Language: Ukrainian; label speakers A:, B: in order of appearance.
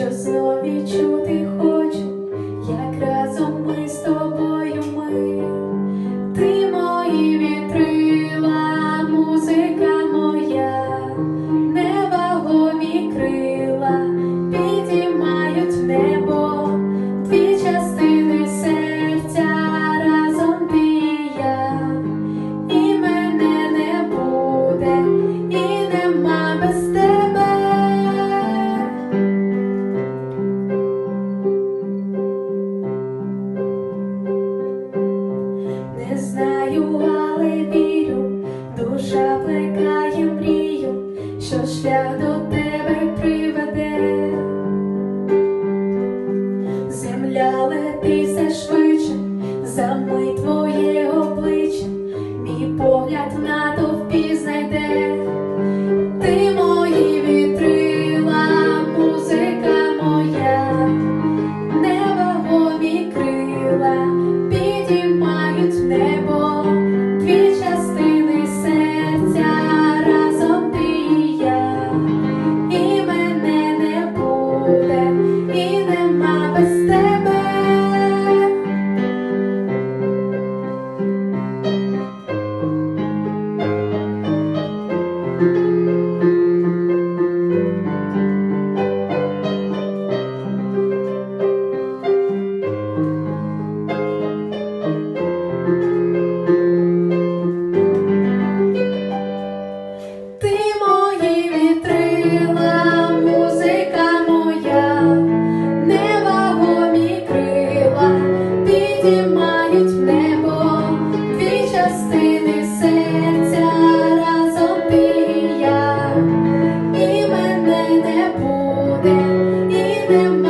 A: щасло відчути. знаю, але вірю, душа плекає мрію, що шлях до тебе приведе, земля лети все швидше, замить твоє обличчя, мій погляд на товпі знайде, ти мої вітрила, музика моя, небо крила. Підіймають небо. Amen.